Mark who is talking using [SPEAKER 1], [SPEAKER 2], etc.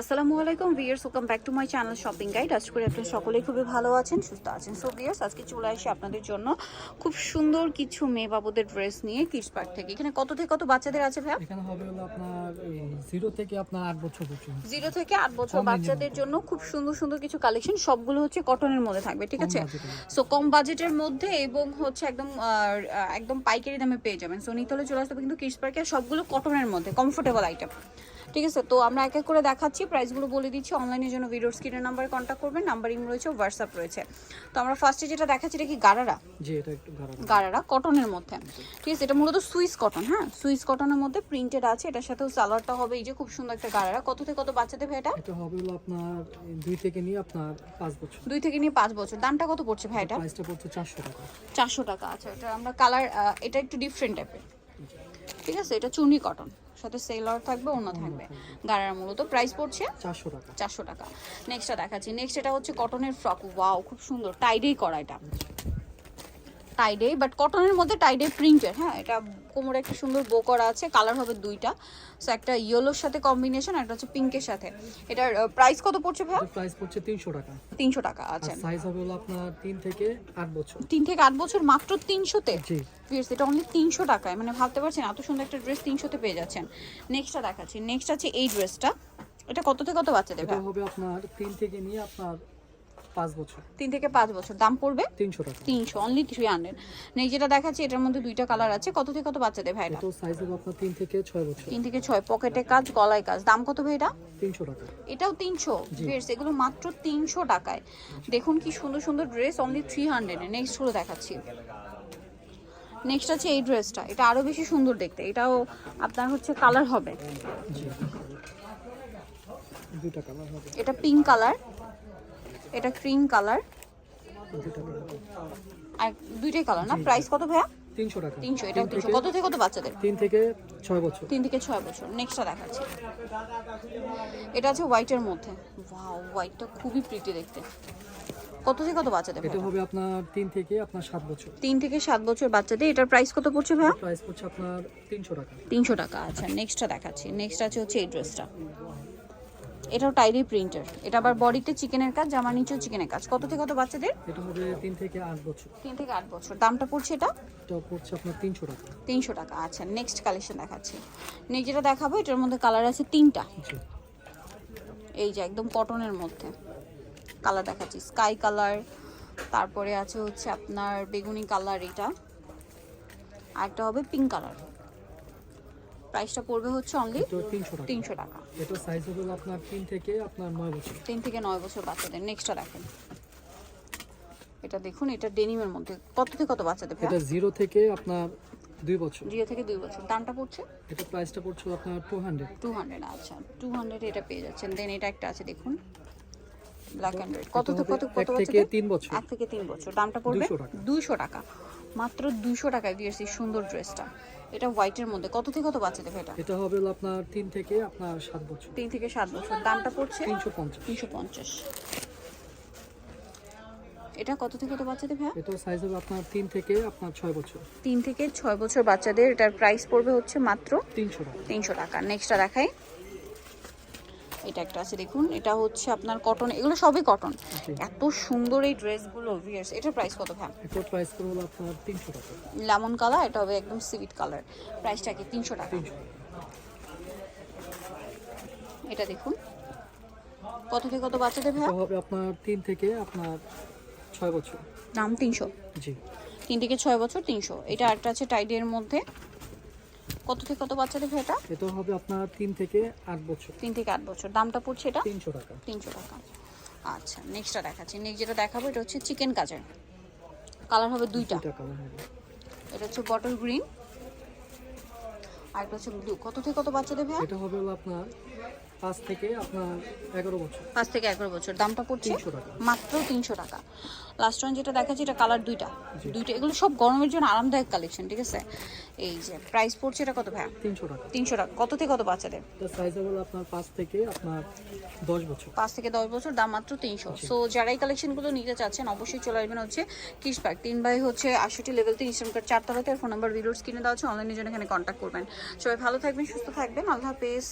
[SPEAKER 1] আসসালামু আলাইকুম viewers welcome back to my channel shopping guide আজ করে আপনারা সকলেই খুবই ভালো আছেন সুস্থ আছেন। সো ভিয়ার্স আজকে চলে আসি আপনাদের জন্য খুব সুন্দর কিছু মেয়ে বাবুদের ড্রেস নিয়ে কিডস পার্ক থেকে। এখানে কত থেকে কত বাচ্চাদের আছে ভাইয়া?
[SPEAKER 2] এখানে হবে হলো আপনার জিরো থেকে আপনার আট বছর পর্যন্ত।
[SPEAKER 1] জিরো থেকে আট বছর বাচ্চাদের জন্য খুব সুন্দর সুন্দর কিছু কালেকশন সবগুলো হচ্ছে কটনের মধ্যে থাকবে ঠিক আছে? সো কম বাজেটের মধ্যে এবং হচ্ছে একদম একদম পাইকারি দামে পেয়ে যাবেন। সো নিতে হলে চলে আসতে হবে কিন্তু কিডস পার্কে সবগুলো কটনের মধ্যে কমফোর্টেবল আইটেম ঠিক আছে? তো আমরা এক এক করে দেখাচ্ছি। প্রাইসগুলো বলে দিচ্ছি। অনলাইনের জন্য ভিডিওর স্ক্রিনের নাম্বার কন্ট্যাক্ট করবেন। নাম্বারিং রয়েছে হোয়াটসঅ্যাপ রয়েছে। তো আমরা ফার্স্টে যেটা দেখাচ্ছি এটা কি গারারা?
[SPEAKER 2] জি এটা একটু
[SPEAKER 1] গারারা। কটনের মধ্যে। ঠিক আছে? এটা মূলত সুইস কটন হ্যাঁ? সুইস কটনের মধ্যে প্রিন্টেড আছে। এটার সাথেও সালোয়ারটা হবে। এই যে খুব সুন্দর একটা গারারা। কত থেকে কত বাচ্চা দেবে এটা?
[SPEAKER 2] এটা হবে আপনার দুই থেকে নিয়ে আপনার পাঁচ বছর।
[SPEAKER 1] দুই থেকে নিয়ে পাঁচ বছর। দামটা কত পড়ছে ভাই এটা?
[SPEAKER 2] প্রাইসটা পড়ছে চারশো টাকা।
[SPEAKER 1] চারশো টাকা। আচ্ছা এটা আমরা কালার এটা একটু ডিফারেন্ট টাইপের ঠিক আছে? এটা চুনি কটন সাথে সেলার থাকবে অন্য থাকবে। গাড়ার মূলত প্রাইস পড়ছে
[SPEAKER 2] চারশো টাকা।
[SPEAKER 1] চারশো টাকা। নেক্সটটা দেখাচ্ছি। নেক্সট এটা হচ্ছে কটনের ফ্রক ওয়াও খুব সুন্দর। টাইডেই করা এটা। টাইডেই বাট কটনের মধ্যে টাইডে প্রিন্টের হ্যাঁ এটা কোমরে একটা সুন্দর বো করা আছে কালার হবে দুইটা। সো একটা ইয়েলোর সাথে কম্বিনেশন একটা হচ্ছে পিঙ্কের সাথে। এটার প্রাইস কত পড়ছে
[SPEAKER 2] এটা প্রাইস পড়ছে তিনশো টাকা।
[SPEAKER 1] তিনশো টাকা
[SPEAKER 2] আর
[SPEAKER 1] আচ্ছা
[SPEAKER 2] সাইজ হবে হলো আপনার তিন থেকে আট বছর।
[SPEAKER 1] তিন থেকে আট বছর মাত্র তিনশোতে?
[SPEAKER 2] জি।
[SPEAKER 1] ভিউয়ার্স এটা অনলি তিনশো টাকায়। মানে ভাবতে পারছেন এত সুন্দর একটা ড্রেস তিনশোতে পেয়ে যাচ্ছেন। নেক্সটটা দেখাচ্ছি। নেক্সট আছে এই ড্রেসটা এটা কত থেকে কত বাচ্চাদের
[SPEAKER 2] এটা হবে আপনার তিন থেকে নিয়ে আপনার পাঁচ বছর।
[SPEAKER 1] তিন থেকে পাঁচ বছর। দাম পড়বে?
[SPEAKER 2] তিনশো টাকা।
[SPEAKER 1] তিনশো অনলি থ্রি হান্ড্রেড নেই যেটা দেখাচ্ছি এটার মধ্যে দুইটা কালার আছে। কত থেকে কত বাচ্চাদের ভাই এটা
[SPEAKER 2] এটাও সাইজ হবে আপনার তিন থেকে ছয় বছর।
[SPEAKER 1] তিন থেকে ছয় পকেটে কাজ গলায় কাজ। দাম কত ভাই এটা
[SPEAKER 2] তিনশো টাকা।
[SPEAKER 1] এটাও তিনশো। ড্রেস এগুলো মাত্র তিনশো টাকায়। দেখুন কি সুন্দর সুন্দর ড্রেস অনলি থ্রি হান্ড্রেডে নেক্সট দেখাচ্ছি। নেক্সট আছে এই ড্রেসটা এটা আরও বেশি সুন্দর দেখতে। এটাও আপনার হচ্ছে কালার হবে। এটা পিঙ্ক কালার এটা ক্রিম কালার আর দুইটাই কালার না? প্রাইস কত ভাইয়া?
[SPEAKER 2] তিনশো টাকা।
[SPEAKER 1] তিনশো এটাও তিনশো। কত থেকে কত বাচ্চাদের?
[SPEAKER 2] তিন থেকে ছয় বছর।
[SPEAKER 1] তিন থেকে ছয় বছর। নেক্সটটা দেখাচ্ছি। এটা আছে হোয়াইটের মধ্যে। ওয়াও হোয়াইটটা খুবই প্রিটি দেখতে। কত থেকে কত বাচ্চাদের
[SPEAKER 2] এটা হবে আপনার থেকে আপনার সাত বছর।
[SPEAKER 1] থেকে বছর বাচ্চাদের। এটার প্রাইস কত পড়ছে ভাইয়া?
[SPEAKER 2] প্রাইস পড়ছে আপনার তিনশো টাকা।
[SPEAKER 1] তিনশো টাকা। আচ্ছা নেক্সটটা দেখাচ্ছি। নেক্সট আছে হচ্ছে এই ড্রেসটা এটাও টাইরি প্রিন্টার। এটা আবার বডিতে চিকেনের কাজ জামার নিচেও চিকেনের কাজ। কত থেকে কত বাচ্চাদের?
[SPEAKER 2] এটা হবে তিন থেকে আট বছর।
[SPEAKER 1] তিন থেকে আট বছর। দামটা পড়ছে এটা?
[SPEAKER 2] এটা পড়ছে আপনার তিনশো টাকা।
[SPEAKER 1] তিনশো টাকা আচ্ছা। নেক্সট কালেকশন দেখাচ্ছি। নেক্সট যেটা দেখাবো এটার মধ্যে কালার আছে তিনটা। এই যে একদম কটনের মধ্যে কালার দেখাচ্ছি। স্কাই কালার তারপরে আছে হচ্ছে আপনার বেগুনি কালার এটা। আর একটা হবে পিঙ্ক কালার প্রাইসটা পড়বে হচ্ছে অনলি
[SPEAKER 2] তিনশো টাকা। এটা সাইজ হবে আপনার তিন থেকে আপনার নয় বছর।
[SPEAKER 1] তিন থেকে নয় বছর বাচ্চাদের। নেক্সটটা দেখেন। এটা দেখুন এটা ডেনিমের মধ্যে। কত থেকে কত বাচ্চাদের
[SPEAKER 2] এটা জিরো থেকে আপনার দুই বছর।
[SPEAKER 1] জিরো থেকে দুই বছর। দামটা পড়ছে?
[SPEAKER 2] এটা প্রাইসটা পড়ছে আপনার টু হান্ড্রেড
[SPEAKER 1] টু হান্ড্রেড আচ্ছা। টু হান্ড্রেড এটা পেয়ে যাচ্ছেন। দেন এটা একটা আছে দেখুন। ব্ল্যাক অ্যান্ড রেড কত থেকে কত কত
[SPEAKER 2] থেকে তিন বছর।
[SPEAKER 1] এক থেকে তিন বছর। দামটা পড়বে?
[SPEAKER 2] 200 টাকা।
[SPEAKER 1] দুইশো টাকা। মাত্র দুইশো টাকায় দিয়েছি সুন্দর ড্রেসটা এটা হোয়াইটের মধ্যে। কত থেকে কত বাচ্চা দেবে এটা?
[SPEAKER 2] এটা হবে আপনার তিন থেকে আপনার সাত বছর।
[SPEAKER 1] তিন থেকে সাত বছর। দামটা পড়ছে?
[SPEAKER 2] তিনশো পঞ্চাশ।
[SPEAKER 1] তিনশো পঞ্চাশ। এটা কত থেকে কত বাচ্চা দেবে
[SPEAKER 2] এটা সাইজ হবে আপনার তিন থেকে আপনার ছয় বছর।
[SPEAKER 1] তিন থেকে ছয় বছর বাচ্চাদের এটার প্রাইস পড়বে হচ্ছে মাত্র
[SPEAKER 2] তিনশো টাকা।
[SPEAKER 1] তিনশো টাকা। নেক্সটটা দেখাই। এটা একটা আছে দেখুন এটা হচ্ছে আপনার কটন এগুলো সবই কটন এত সুন্দর এই ড্রেসগুলো ভিয়ার্স এটার প্রাইস কত ভ্যাম
[SPEAKER 2] এটার প্রাইস করে হলো আপনার তিনশো টাকা।
[SPEAKER 1] লেমন কালার এটা হবে একদম সিভিট কালার প্রাইসটা কি তিনশো টাকা? এটা দেখুন। কত থেকে কত বাচ্চাদের
[SPEAKER 2] এটা হবে আপনার তিন থেকে আপনার ছয় বছর।
[SPEAKER 1] দাম তিনশো।
[SPEAKER 2] জি।
[SPEAKER 1] তিন থেকে ছয় বছর তিনশো। এটা একটা আছে টাইডের মধ্যে। কত থেকে কত বাচ্চাদের ভাই এটা?
[SPEAKER 2] এটা হবে আপনার তিন থেকে আট বছর।
[SPEAKER 1] তিন থেকে আট বছর। দামটা পড়ছে এটা?
[SPEAKER 2] তিনশো টাকা।
[SPEAKER 1] তিনশো টাকা। আচ্ছা নেক্সটটা দেখাচ্ছি। নেক্সট যেটা দেখাবো এটা হচ্ছে চিকেন কাজের কালার হবে দুইটা।
[SPEAKER 2] দুইটা কালার হবে।
[SPEAKER 1] এটা হচ্ছে বটল গ্রিন আর একটা হচ্ছে ব্লু কত থেকে কত বাচ্চাদের দেবে
[SPEAKER 2] এটা হবে আপনার পাঁচ থেকে আপনার এগারো বছর।
[SPEAKER 1] পাঁচ থেকে এগারো বছর। দামটা পড়ছে
[SPEAKER 2] 300 টাকা।
[SPEAKER 1] মাত্র তিনশো টাকা। লাস্ট ওয়ান যেটা দেখাচ্ছি এটা কালার দুইটা। দুইটা। এগুলো সব গরমের জন্য আরামদায়ক কালেকশন ঠিক আছে? এই যে প্রাইস পড়ছে এটা কত ভাইয়া?
[SPEAKER 2] তিনশো টাকা।
[SPEAKER 1] তিনশো টাকা। কত থেকে কত বাচ্চাদের?
[SPEAKER 2] সাইজ হলো আপনার পাঁচ থেকে আপনার দশ বছর।
[SPEAKER 1] পাঁচ থেকে দশ বছর দাম মাত্র তিনশো। সো যারা এই কালেকশনগুলো নিতে চাচ্ছেন অবশ্যই চলে আসবেন হচ্ছে কিস পার্ক তিন বাই হচ্ছে আটষট্টি লেভেল তিন ইস্টার্ন কার্ড চারতলাতে ফোন নাম্বার ভিডিওস কিনে দেওয়া হচ্ছে অনলাইনের জন্য এখানে কন্ট্যাক্ট করবেন। সবাই ভালো থাকবেন সুস্থ থাকবেন। আল্লাহ হাফেজ।